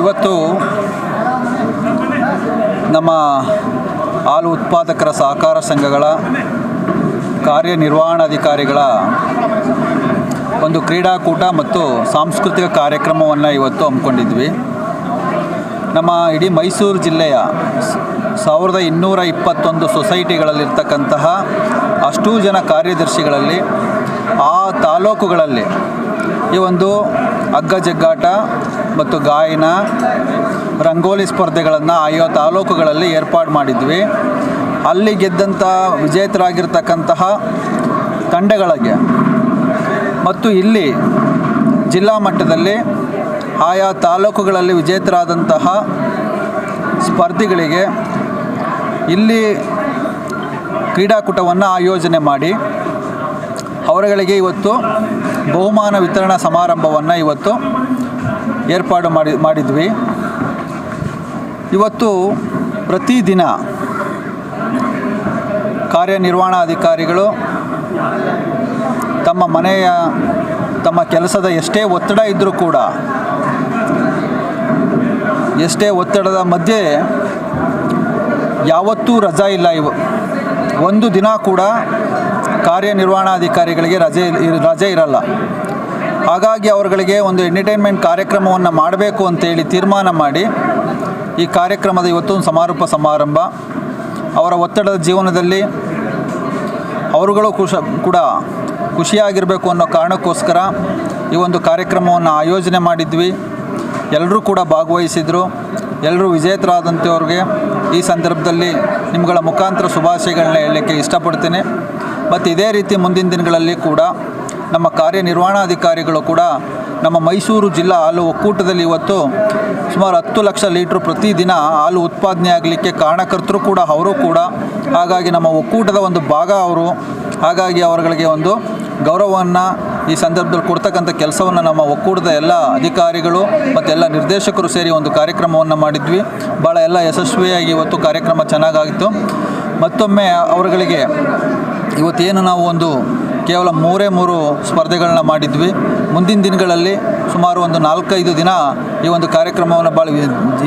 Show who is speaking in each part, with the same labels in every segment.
Speaker 1: ಇವತ್ತು ನಮ್ಮ ಹಾಲು ಉತ್ಪಾದಕರ ಸಹಕಾರ ಸಂಘಗಳ ಕಾರ್ಯನಿರ್ವಹಣಾಧಿಕಾರಿಗಳ ಒಂದು ಕ್ರೀಡಾಕೂಟ ಮತ್ತು ಸಾಂಸ್ಕೃತಿಕ ಕಾರ್ಯಕ್ರಮವನ್ನು ಇವತ್ತು ಹಮ್ಮಿಕೊಂಡಿದ್ವಿ. ನಮ್ಮ ಇಡೀ ಮೈಸೂರು ಜಿಲ್ಲೆಯ ಸಾವಿರದ ಇನ್ನೂರ ಇಪ್ಪತ್ತೊಂದು ಸೊಸೈಟಿಗಳಲ್ಲಿರ್ತಕ್ಕಂತಹ ಅಷ್ಟೂ ಜನ ಕಾರ್ಯದರ್ಶಿಗಳಲ್ಲಿ ಆ ತಾಲೂಕುಗಳಲ್ಲಿ ಈ ಒಂದು ಹಗ್ಗ ಜಗ್ಗಾಟ ಮತ್ತು ಗಾಯನ, ರಂಗೋಲಿ ಸ್ಪರ್ಧೆಗಳನ್ನು ಆಯಾ ತಾಲೂಕುಗಳಲ್ಲಿ ಏರ್ಪಾಡು ಮಾಡಿದ್ವಿ. ಅಲ್ಲಿ ಗೆದ್ದಂಥ ವಿಜೇತರಾಗಿರ್ತಕ್ಕಂತಹ ತಂಡಗಳಿಗೆ ಮತ್ತು ಇಲ್ಲಿ ಜಿಲ್ಲಾ ಮಟ್ಟದಲ್ಲಿ ಆಯಾ ತಾಲೂಕುಗಳಲ್ಲಿ ವಿಜೇತರಾದಂತಹ ಸ್ಪರ್ಧಿಗಳಿಗೆ ಇಲ್ಲಿ ಕ್ರೀಡಾಕೂಟವನ್ನು ಆಯೋಜನೆ ಮಾಡಿ ಅವರುಗಳಿಗೆ ಇವತ್ತು ಬಹುಮಾನ ವಿತರಣಾ ಸಮಾರಂಭವನ್ನು ಇವತ್ತು ಏರ್ಪಾಡು ಮಾಡಿ, ಮಾಡಿದ್ವಿ. ಇವತ್ತು ಪ್ರತಿದಿನ ಕಾರ್ಯನಿರ್ವಹಣಾಧಿಕಾರಿಗಳು ತಮ್ಮ ಮನೆಯ, ತಮ್ಮ ಕೆಲಸದ ಎಷ್ಟೇ ಒತ್ತಡ ಇದ್ದರೂ ಕೂಡ, ಎಷ್ಟೇ ಒತ್ತಡದ ಮಧ್ಯೆ ಯಾವತ್ತೂ ರಜಾ ಇಲ್ಲ ಇವು ಒಂದು ದಿನ ಕೂಡ ಕಾರ್ಯನಿರ್ವಹಣಾಧಿಕಾರಿಗಳಿಗೆ ರಜೆ ರಜೆ ಇರಲ್ಲ. ಹಾಗಾಗಿ ಅವರುಗಳಿಗೆ ಒಂದು ಎಂಟರ್ಟೈನ್ಮೆಂಟ್ ಕಾರ್ಯಕ್ರಮವನ್ನು ಮಾಡಬೇಕು ಅಂತೇಳಿ ತೀರ್ಮಾನ ಮಾಡಿ ಈ ಕಾರ್ಯಕ್ರಮದ ಇವತ್ತೊಂದು ಸಮಾರೋಪ ಸಮಾರಂಭ. ಅವರ ಒತ್ತಡದ ಜೀವನದಲ್ಲಿ ಅವರುಗಳು ಖುಷ ಕೂಡ ಖುಷಿಯಾಗಿರಬೇಕು ಅನ್ನೋ ಕಾರಣಕ್ಕೋಸ್ಕರ ಈ ಒಂದು ಕಾರ್ಯಕ್ರಮವನ್ನು ಆಯೋಜನೆ ಮಾಡಿದ್ವಿ. ಎಲ್ಲರೂ ಕೂಡ ಭಾಗವಹಿಸಿದರು. ಎಲ್ಲರೂ ವಿಜೇತರಾದಂಥವ್ರಿಗೆ ಈ ಸಂದರ್ಭದಲ್ಲಿ ನಿಮ್ಮಗಳ ಮುಖಾಂತರ ಶುಭಾಶಯಗಳನ್ನ ಹೇಳಲಿಕ್ಕೆ ಇಷ್ಟಪಡ್ತೀನಿ. ಮತ್ತು ಇದೇ ರೀತಿ ಮುಂದಿನ ದಿನಗಳಲ್ಲಿ ಕೂಡ ನಮ್ಮ ಕಾರ್ಯನಿರ್ವಹಣಾಧಿಕಾರಿಗಳು ಕೂಡ ನಮ್ಮ ಮೈಸೂರು ಜಿಲ್ಲಾ ಹಾಲು ಒಕ್ಕೂಟದಲ್ಲಿ ಇವತ್ತು ಸುಮಾರು ಹತ್ತು ಲಕ್ಷ ಲೀಟ್ರ್ ಪ್ರತಿದಿನ ಹಾಲು ಉತ್ಪಾದನೆ ಆಗಲಿಕ್ಕೆ ಕಾರಣಕರ್ತರು ಕೂಡ ಅವರು ಕೂಡ. ಹಾಗಾಗಿ ನಮ್ಮ ಒಕ್ಕೂಟದ ಒಂದು ಭಾಗ ಅವರು. ಹಾಗಾಗಿ ಅವರುಗಳಿಗೆ ಒಂದು ಗೌರವವನ್ನು ಈ ಸಂದರ್ಭದಲ್ಲಿ ಕೊಡ್ತಕ್ಕಂಥ ಕೆಲಸವನ್ನು ನಮ್ಮ ಒಕ್ಕೂಟದ ಎಲ್ಲ ಅಧಿಕಾರಿಗಳು ಮತ್ತು ಎಲ್ಲ ನಿರ್ದೇಶಕರು ಸೇರಿ ಒಂದು ಕಾರ್ಯಕ್ರಮವನ್ನು ಮಾಡಿದ್ವಿ. ಭಾಳ ಎಲ್ಲ ಯಶಸ್ವಿಯಾಗಿ ಇವತ್ತು ಕಾರ್ಯಕ್ರಮ ಚೆನ್ನಾಗಾಗಿತ್ತು. ಮತ್ತೊಮ್ಮೆ ಅವರುಗಳಿಗೆ ಇವತ್ತೇನು ನಾವು ಒಂದು ಕೇವಲ ಮೂರೇ ಮೂರು ಸ್ಪರ್ಧೆಗಳನ್ನ ಮಾಡಿದ್ವಿ. ಮುಂದಿನ ದಿನಗಳಲ್ಲಿ ಸುಮಾರು ಒಂದು ನಾಲ್ಕೈದು ದಿನ ಈ ಒಂದು ಕಾರ್ಯಕ್ರಮವನ್ನು ಭಾಳ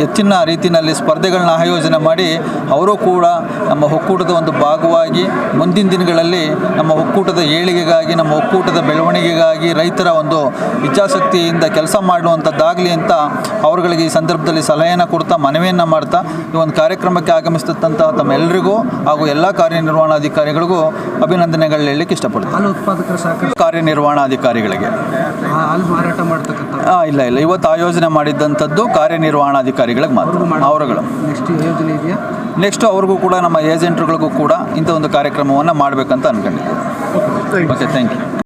Speaker 1: ಹೆಚ್ಚಿನ ರೀತಿಯಲ್ಲಿ ಸ್ಪರ್ಧೆಗಳನ್ನ ಆಯೋಜನೆ ಮಾಡಿ ಅವರು ಕೂಡ ನಮ್ಮ ಒಕ್ಕೂಟದ ಒಂದು ಭಾಗವಾಗಿ ಮುಂದಿನ ದಿನಗಳಲ್ಲಿ ನಮ್ಮ ಒಕ್ಕೂಟದ ಏಳಿಗೆಗಾಗಿ ನಮ್ಮ ಒಕ್ಕೂಟದ ಬೆಳವಣಿಗೆಗಾಗಿ ರೈತರ ಒಂದು ಇಚ್ಛಾಶಕ್ತಿಯಿಂದ ಕೆಲಸ ಮಾಡುವಂಥದ್ದಾಗಲಿ ಅಂತ ಅವರುಗಳಿಗೆ ಈ ಸಂದರ್ಭದಲ್ಲಿ ಸಲಹೆಯನ್ನು ಕೊಡ್ತಾ ಮನವಿಯನ್ನು ಮಾಡ್ತಾ ಈ ಒಂದು ಕಾರ್ಯಕ್ರಮಕ್ಕೆ ಆಗಮಿಸಿದಂಥ ತಮ್ಮೆಲ್ಲರಿಗೂ ಹಾಗೂ ಎಲ್ಲ ಕಾರ್ಯನಿರ್ವಹಣಾಧಿಕಾರಿಗಳಿಗೂ ಅಭಿನಂದನೆಗಳು ಹೇಳಲಿಕ್ಕೆ
Speaker 2: ಇಷ್ಟಪಡ್ತಾರೆ
Speaker 1: ಕಾರ್ಯನಿರ್ವಹಣಾಧಿಕಾರಿಗಳಿಗೆ.
Speaker 2: ಹಾಲು ಮಾರಾಟ ಮಾಡ್ತಕ್ಕಂಥ
Speaker 1: ಇಲ್ಲ ಇಲ್ಲ. ಇವತ್ತು ಆಯೋಜನೆ ಮಾಡಿದ್ದಂಥದ್ದು ಕಾರ್ಯನಿರ್ವಹಣಾಧಿಕಾರಿಗಳಿಗೆ ಮಾತ್ರ ಅವರುಗಳು.
Speaker 2: ನೆಕ್ಸ್ಟ್ ಯೋಜನೆ ಇದೆಯಾ?
Speaker 1: ನೆಕ್ಸ್ಟ್ ಅವ್ರಿಗೂ ಕೂಡ ನಮ್ಮ ಏಜೆಂಟ್ರುಗಳಿಗೂ ಕೂಡ ಇಂಥ ಒಂದು ಕಾರ್ಯಕ್ರಮವನ್ನು ಮಾಡಬೇಕಂತ ಅನ್ಕೊಂಡಿದ್ದೀವಿ. Okay thank you